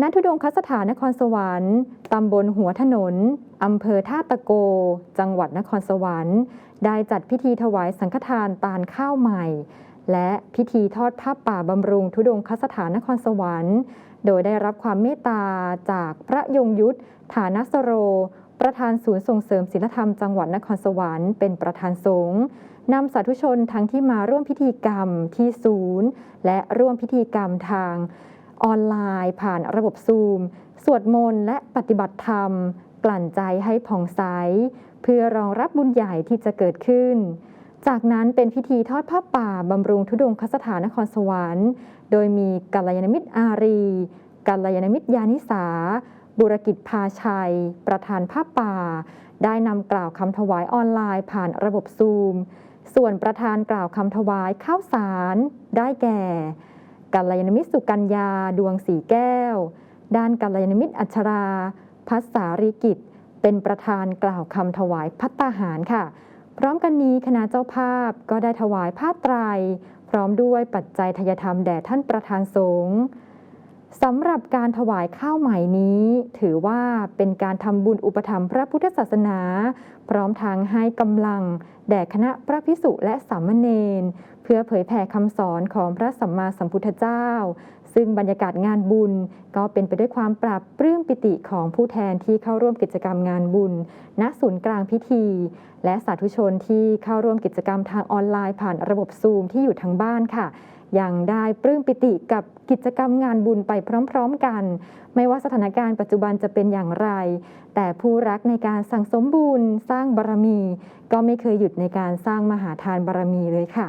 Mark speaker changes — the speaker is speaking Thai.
Speaker 1: ณทุดงคสถานนครสวรรค์ ตำบลหัวถนน อำเภอท่าตะโก จังหวัดนครสวรรค์ ได้จัดพิธีถวายสังฆทานตาลข้าวใหม่ และพิธีทอดผ้าป่าบำรุงทุดงคสถานนครสวรรค์ โดยได้รับความเมตตาจากพระยงยุทธฐานสโร ประธานศูนย์ส่งเสริมศิลธรรมจังหวัดนครสวรรค์เป็นประธานสงฆ์นำสาธุชนทั้งที่มาร่วมพิธีกรรมที่ศูนย์ และร่วมพิธีกรรมทาง ออนไลน์ ผ่านระบบซูม สวดมนต์และปฏิบัติธรรม กลั่นใจให้ผ่องใส เพื่อรองรับบุญใหญ่ที่จะเกิดขึ้น จากนั้นเป็นพิธีทอดผ้าป่าบำรุงทุดงคสถานนครสวรรค์ โดยมีกัลยาณมิตรอารีกัลยาณมิตรยานิสา บุรกิจพาชัย ประธานผ้าป่า ได้นำกล่าวคำถวายออนไลน์ผ่านระบบซูม ส่วนประธานกล่าวคำถวายข้าวสาร ได้แก่ กัลยาณมิตรสุกัญญาดวงสีแก้ว ด้านกัลยาณมิตรอัชราพัสสาริกิจ เป็นประธานกล่าวคำถวายพัตตาหารค่ะ พร้อมกันนี้คณะเจ้าภาพก็ได้ถวายผ้าไตร พร้อมด้วยปัจจัยทายธรรมแด่ท่านประธานสงฆ์สำหรับการถวายข้าวใหม่นี้ ถือว่าเป็นการทำบุญอุปถัมภ์พระพุทธศาสนา พร้อมทั้งให้กำลัง แด่คณะพระพิสุและสามเณร เพื่อเผยแผ่คำสอนของพระสัมมาสัมพุทธเจ้า ซึ่งบรรยากาศงานบุญ ก็เป็นไปด้วยความปราบปลื้มปิติของผู้แทนที่เข้าร่วมกิจกรรมงานบุญ ณศูนย์กลางพิธี และสาธุชนที่เข้าร่วมกิจกรรมทางออนไลน์ผ่านระบบซูมที่อยู่ทางบ้านค่ะยังได้ปลื้มปิติกับกิจกรรมงานบุญไปพร้อมๆกัน ไม่ว่าสถานการณ์ปัจจุบันจะเป็นอย่างไร แต่ผู้รักในการสั่งสมบุญสร้างบารมี ก็ไม่เคยหยุดในการสร้างมหาทานบารมีเลยค่ะ